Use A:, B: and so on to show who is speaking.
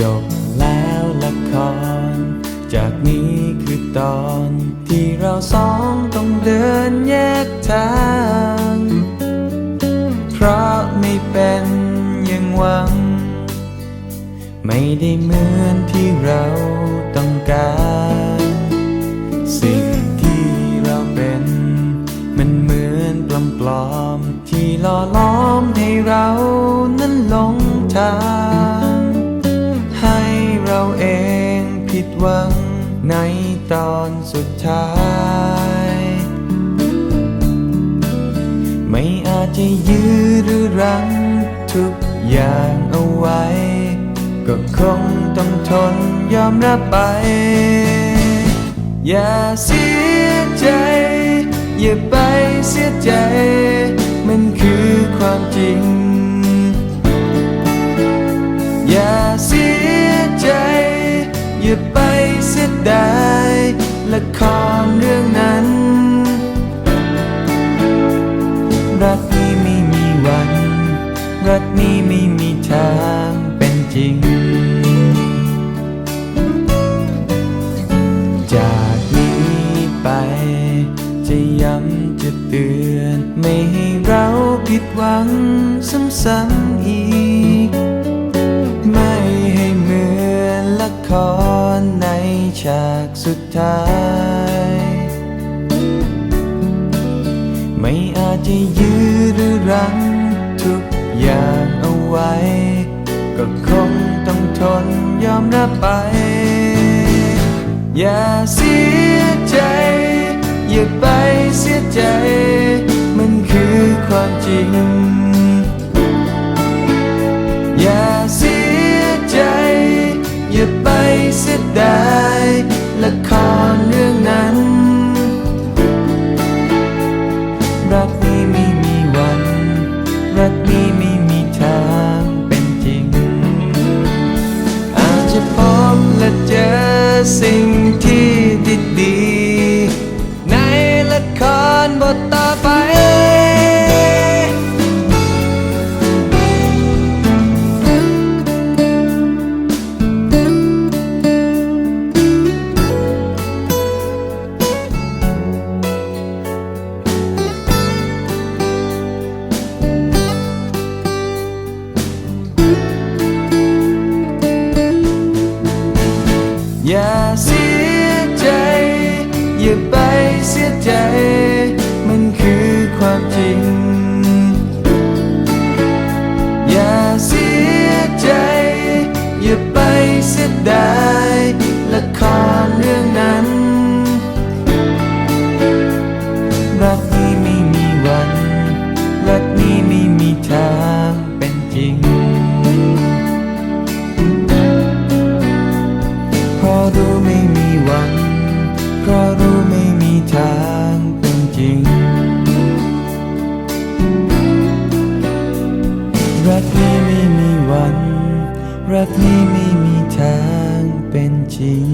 A: จบแล้วละคร จากนี้คือตอนที่เราสองต้องเดินแยกทาง เพราะไม่เป็นอย่างหวัง ไม่ได้เหมือนที่เราต้องการ ในตอนสุดท้าย ไม่อาจจะยื้อหรือรั้งทุกอย่างเอาไว้ ก็คงต้องทนยอมรับไป อย่าเสียใจ อย่าไปเสียใจ มันคือความจริง ละครเรื่องนั้น รักนี้ไม่มีวัน รักนี้ไม่มีทางเป็นจริง จากนี้ไปจะย้ำจะเตือน ไม่ให้เราผิดหวังซ้ำๆอีก ไม่ให้เหมือนละคร ฉากสุดท้าย ไม่อาจจะยื้อหรือรั้งทุกอย่างเอาไว้ ก็คงต้องทนยอมรับไป อย่าเสียใจ อย่าไปเสียใจ มันคือความจริง อย่าเสียใจ อย่าไปเสียดาย ละครเรื่องนั้น รักนี้ไม่มีวัน รักนี้ไม่มีทางเป็นจริง อาจจะพบและเจอสิ่งที่ เสียใจ มันคือความจริง อย่าเสียใจ อย่าไปเสียดายละครเรื่องนั้น รักนี้ไม่มีวัน รักนี้ไม่มีทางเป็นจริง เพราะรู้ไม่มี รักนี้ไม่มีวัน รักนี้ไม่มีทางเป็นจริง